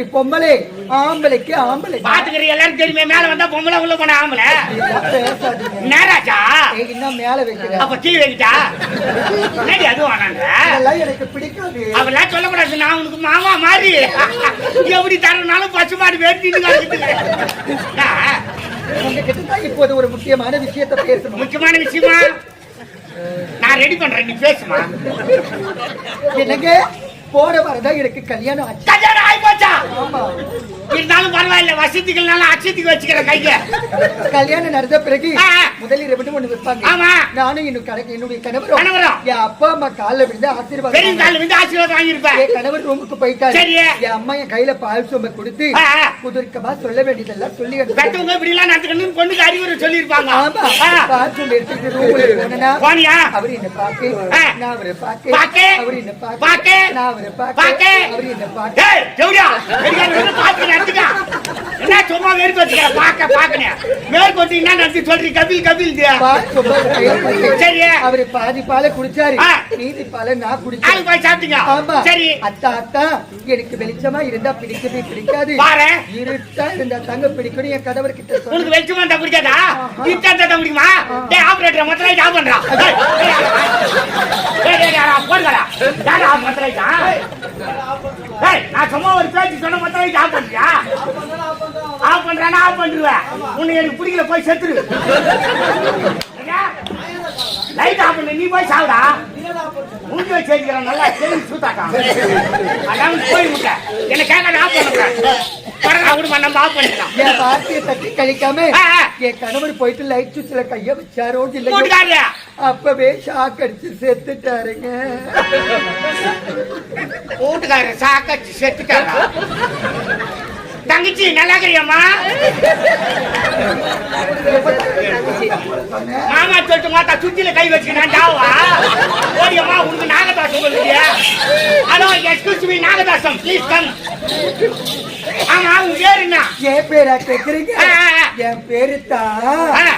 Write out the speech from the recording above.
ஆம்பளைக்கு பொம்பளை. ஆம்பளைக்கு ஆம்பளை. பாத்துக்கிற எல்லாரும் தெரியுமே மேல வந்தா பொம்பளை உள்ள போன ஆம்பளை. நேராச்சா? இன்னும் மேல வைக்கிறேன் அப்ப கீழ் வைக்கிட்டா? என்னடி அதுவும் வேணாங்க? அதெல்லாம் எனக்கு பிடிக்காது. அவெல்லாம் சொல்லக்கூடாது நான் உனக்கு மாமா மாதிரி. எப்படி தரனாலும் பசு மாடு வேட்டிட்டு தான் இப்போது ஒரு முக்கியமான விஷயத்தை பேசணும். முக்கியமான விஷயமா? நான் ரெடி பண்றேன் நீ பேசுமா? என்னங்க? போற வரதான் எனக்கு கல்யாணம் ஆச்சு கல்யாணம் ஆகி போச்சா இருந்தாலும் பரவாயில்ல வசதிகள்னால அச்சத்துக்கு வச்சுக்கிற கைய கல்யாணம் நடந்த பிறகு. முதலில் ரெண்டு ஒண்ணு வைப்பாங்க ஆமா. நானும் இன்னும் கணக்கு என்னுடைய கணவரும் கணவரும். என் அப்பா அம்மா கால்ல விழுந்து பெரிய ஆசீர்வாதம் கால வந்து ஆசீர்வாதம் வாங்கியிருப்பேன் என் கணவர் ரூமுக்கு போயிட்டாரு சரி. என் அம்மா என் கையில பால் சோம்ப கொடுத்து. குதிர்க்கமா சொல்ல வேண்டியதெல்லாம் சொல்லி பெத்தவங்க இப்படி எல்லாம் நடத்துக்கணும்னு பொண்ணுக்கு அறிவுரை சொல்லியிருப்பாங்க ஆமா. பால் சோம்ப எடுத்துட்டு ரூமுல போனா அவர் என்ன பாக்கு. நான் அவரை பாக்கு. அவர் என்ன பாக்கு. நான் என்ன சும்மா வெறுப்பு வச்சுக்கிற பாக்க பாக்கனே என்ன நடத்தி சொல்றீங்க கபில் கபில் சரி. அவரு பாதி பாலை குடிச்சாரு. மீதி பாலை நான் ஆளு குடிச்சேன் போய் சாப்பிட்டீங்க. ஆமா. சரி. அத்தா அத்தா எனக்கு வெளிச்சமா இருந்தா பிடிக்கவே பிடிக்காது. பாரு. இருட்டா இருந்தா தாங்க பிடிக்கணும். என் கணவர் கிட்ட. உனக்கு வெளிச்சமா இருந்தா பிடிக்காதா? பிடிக்குமா? டேய் ஆபரேட்டர் மொத்த லைட் ஆஃப் பண்றா டேய், டேய், டேய், டேய், யாரா போடுங்கடா யாரா ஆஃப் மொத்த லைட்டா டேய் நான் சும்மா ஒரு பேச்சு சொன்ன மொத்த லைட் ஆஃப் பண்றியா? ஆஃப் பண்றானா ஆஃப் பண்ணிடுவேன் உன்னை எனக்கு பிடிக்கல போய் செத்துரு. லைட் ஆஃப் பண்ணு நீ போய் சாவுடா. மூஞ்சி வச்சு வச்சுக்கிறேன் நல்லா செஞ்சு சூத்தாக்கா. அதான் போய் விட்ட என்ன கேட்காத ஆஃப் பண்ணுறேன் விடுமா நம்ம ஆஃப் பண்ணிக்கலாம். என் வார்த்தையை தட்டி கழிக்காம. என் கணவர் போயிட்டு லைட் சுவிட்ச்ல கைய வச்சாரோ கூட்டுக்காரரு அப்பவே ஷாக் அடிச்சு செத்துட்டாருங்க. வீட்டுக்காரர் சாக்கடிச்சு செத்துட்டாரா? தங்கச்சி நல்லா இருக்கிறியம்மா? மாமா சொல்லிட்டு மாத்தா சுத்தில கை வச்சுக்கினா ஜாவா. ஓடியம்மா உனக்கு Nagadasam சொல்லுறியா? Hello excuse me Nagadasam please come ஆமா உங்க பேர் என்ன? என் பேரா கேக்குறீங்க. என் பேரு தேனு